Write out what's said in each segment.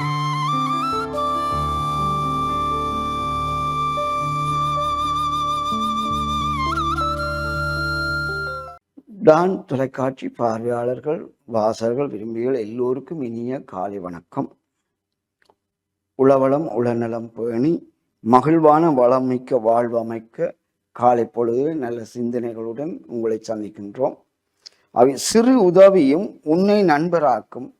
Don தொலைக்காட்சி பார்வையாளர்கள் வாசகர்கள் விரும்பிகள் எல்லோருக்கும் இனிய காலை வணக்கம். உளவளம் உளநலம் பேணி மகிழ்வான வளமிக்க வாழ்வு அமைக்க காலை பொழுது நல்ல சிந்தனைகளுடன் உங்களை சந்திக்கின்றோம். அவை சிறு உதவியும் உன்னை நண்பராக்கும்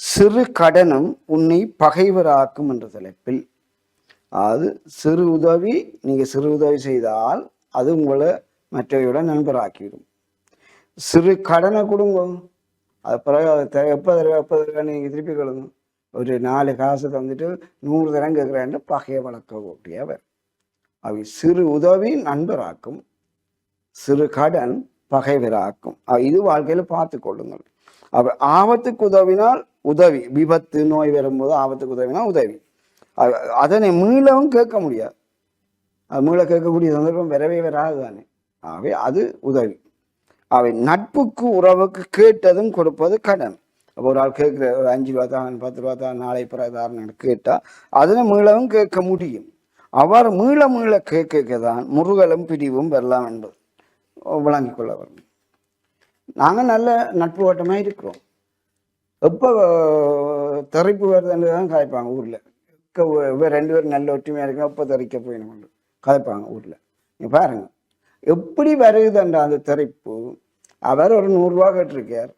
சிறு கடனும் உன்னை பகைவராக்கும் என்ற தலைப்பில். அதாவது சிறு உதவி நீங்கள் சிறு உதவி செய்தால் அது உங்களை மற்றவையோட நண்பராக்கிவிடும். சிறு கடனை கொடுங்க. அது பிறகு அதை தர எப்போ தடவை எப்போ தடவை நீங்கள் திருப்பி கொடுங்க. ஒரு நாலு காசு தந்துட்டு நூறு தரம் கேட்குறேன்னு பகையை வளர்க்கக்கூடிய அவை சிறு உதவி நண்பராக்கும் சிறு கடன் பகைவராக்கும். இது வாழ்க்கையில் பார்த்து கொள்ளுங்கள். அவர் ஆபத்துக்கு உதவினால் உதவி விபத்து நோய் வரும்போது ஆபத்துக்கு உதவினா உதவி. அதனை மீளவும் கேட்க முடியாது. அது மீள கேட்கக்கூடிய சந்தர்ப்பம் வரவே வராது தானே. ஆகவே அது உதவி. அவை நட்புக்கு உறவுக்கு கேட்டதும் கொடுப்பது கடன். அப்போ ஒரு ஆள் கேட்குற ஒரு அஞ்சு ரூபா தான் பத்து ரூபா தான் நாளை பிரதாரணம் கேட்டால் அதனை மீளவும் கேட்க முடியும். அவர் மீள மீள கேட்க தான் முருகலும் பிரிவும் வரலாம் என்பது. விளங்கிக் கொள்ள வேண்டும். நாங்கள் நல்ல நட்பு வட்டமாக இருக்கிறோம். எப்போ தெரிப்பு வருதுன்னு தான் கதைப்பாங்க ஊரில். இவ ரெண்டு பேரும் நல்ல ஒற்றுமையாக இருக்கோம் எப்போ தெரிக்க போயிடும் கதைப்பாங்க ஊரில். நீ பாருங்க. எப்படி வருகுதுன்ற அந்த தெரிப்பு அவர் ஒரு நூறுரூவா கேட்டிருக்கார்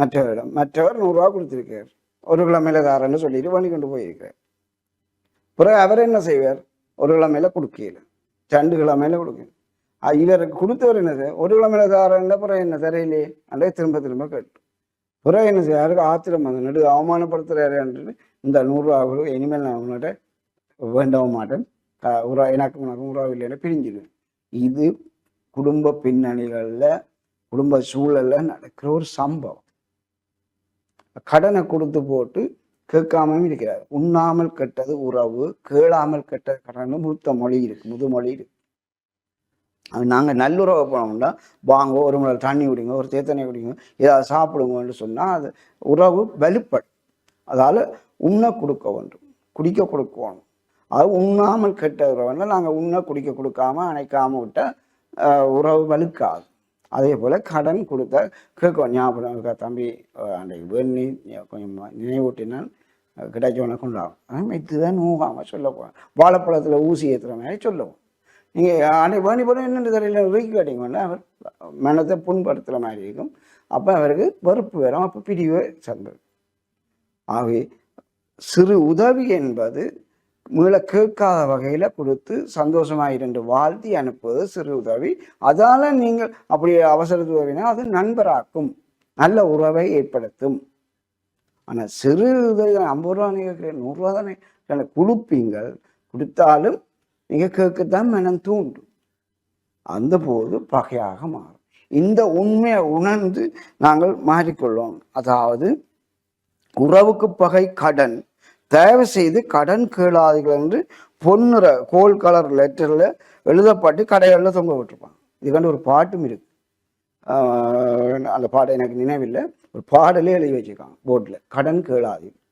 மற்றவரிடம். மற்றவர் நூறுரூவா கொடுத்துருக்கார். ஒரு கிழமையில தாரன்னு சொல்லிட்டு பண்ணி கொண்டு போயிருக்கார். பிறகு அவர் என்ன செய்வார்? ஒரு கிழமையில கொடுக்கல. ரெண்டு கிழமையில கொடுக்கல. இவருக்கு கொடுத்தவர் என்ன செய்ய ஒரு கிழமையில தாரன்னு பிறகு என்ன? தரையிலே. அண்டே திரும்ப திரும்ப கேட்டு பிறகு என்ன செய்ய ஆத்திரம்? வந்து நடு அவமானப்படுத்துறாருன்ட்டு இந்த நூறுரூவா இனிமேல் நான் உங்கள்கிட்ட வேண்டவும் மாட்டேன். உறா எனக்கு உனக்கு உறவு இல்லைன்னு பிரிஞ்சிடுவேன். இது குடும்ப பின்னணிகளில் குடும்ப சூழலில் நடக்கிற ஒரு சம்பவம். கடனை கொடுத்து போட்டு கேட்காம இருக்கிறார். உண்ணாமல் கெட்டது உறவு கேளாமல் கெட்ட கடன் மூத்த மொழி இருக்கு முதுமொழி இருக்கு. நாங்கள் நல்லுறவு போனோம்னா வாங்க ஒரு முறை தண்ணி குடிங்க ஒரு தேத்தனை குடிங்க ஏதாவது சாப்பிடுங்கன்னு சொன்னால் அது உறவு வலுப்படும். அதால் உண்ண கொடுக்க வேண்டும். குடிக்க கொடுக்கணும். அது உண்ணாமல் கெட்ட உறவுன்னா நாங்கள் உண்ண குடிக்க கொடுக்காம அணைக்காம விட்டால் உறவு வலுக்காது. அதே போல் கடன் கொடுத்த கேட்கும் ஞாபகம் இருக்கா தம்பி? அன்றைக்கு வேணி கொஞ்சம் நினைவூட்டினால் கிடைச்சவனை கொண்டாகும் இதுதான் நூகாமல் சொல்ல வாழைப்பழத்தில் ஊசி ஏற்றுற மாதிரி சொல்லுவோம். நீங்கள் அன்றைக்கு வேணி போட என்னென்று தெரியல வீக்கி கேட்டிங்கன்னா அவர் மனத்தை புண்படுத்துகிற மாதிரி இருக்கும். அப்போ அவருக்கு வெறுப்பு வரும் அப்போ பிரிவு சந்தது ஆகவே சிறு உதவி என்பது மீள கேட்காத வகையில் கொடுத்து சந்தோஷமாக இருந்து வாழ்த்தி அனுப்புவது சிறு உதவி. அதால் நீங்கள் அப்படி அவசர உதவினா அது நண்பராக்கும். நல்ல உறவை ஏற்படுத்தும். ஆனால் சிறு உதவி ஐம்பது ரூபா நீங்கள் நூறுரூவா தானே. குழுப்பீங்கள் கொடுப்பீங்கள். கொடுத்தாலும் நீங்கள் கேட்கத்தான் மனம் தூண்டும். அந்த போது பகையாக மாறும். இந்த உண்மையை உணர்ந்து நாங்கள் மாறிக்கொள்ளோம் அதாவது உறவுக்கு பகை கடன். தயவு செய்து கடன் கேளாதீர்கள் என்று பொன்னுற கோல் கலர் லெட்டரில் எழுதப்பட்டு கடைகளில் தொங்க விட்டுருப்பாங்க. இதுக்காண்டு ஒரு பாட்டும் இருக்கு. அந்த பாடம் எனக்கு நினைவில்லை. ஒரு பாடலே எழுதி வச்சுருக்காங்க போர்டில். கடன் கேளாதீர்கள்.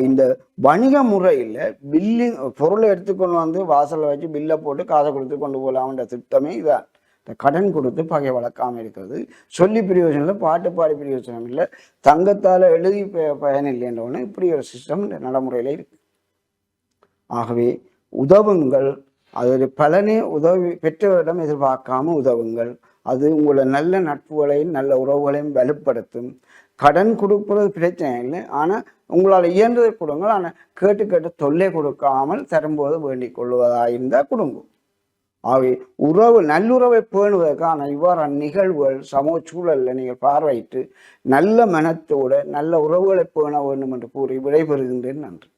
இந்த வணிக முறையில் பில்லிங் பொருளை எடுத்துக்கொண்டு வந்து வாசலில் வச்சு பில்லை போட்டு காசை கொடுத்து கொண்டு போகலாம்ன்ற திட்டமே இதான். இந்த கடன் கொடுத்து பகை வளர்க்காமல் இருக்கிறது. சொல்லி பிரயோஜனம் இல்லை பாட்டு பாடி பிரயோஜனம் இல்லை. தங்கத்தால் எழுதி ப- பயன் இல்லைன்றவொன்னே இப்படி ஒரு சிஸ்டம் நடைமுறையில் இருக்கு. ஆகவே உதவுங்கள். அது பலனே உதவி பெற்றவரிடம் எதிர்பார்க்காம உதவுங்கள். அது உங்களை நல்ல நட்புகளையும் நல்ல உறவுகளையும் வலுப்படுத்தும். கடன் கொடுக்கறது பிரச்சனை இல்லை. ஆனால் உங்களால் இயன்றதை கொடுங்கள். ஆனால் கேட்டு கேட்டு தொல்லை கொடுக்காமல் தரும்போது வேண்டிக் கொள்வதாயிருந்தால் கொடுங்க. ஆகவே உறவு நல்லுறவை பேணுவதற்கான இவ்வாறான நிகழ்வுகள் சமூக சூழலில் நீங்கள் பார்வையிட்டு நல்ல மனத்தோடு நல்ல உறவுகளை பேண வேண்டும் என்று கூறி விடைபெறுகின்றேன். நன்றி.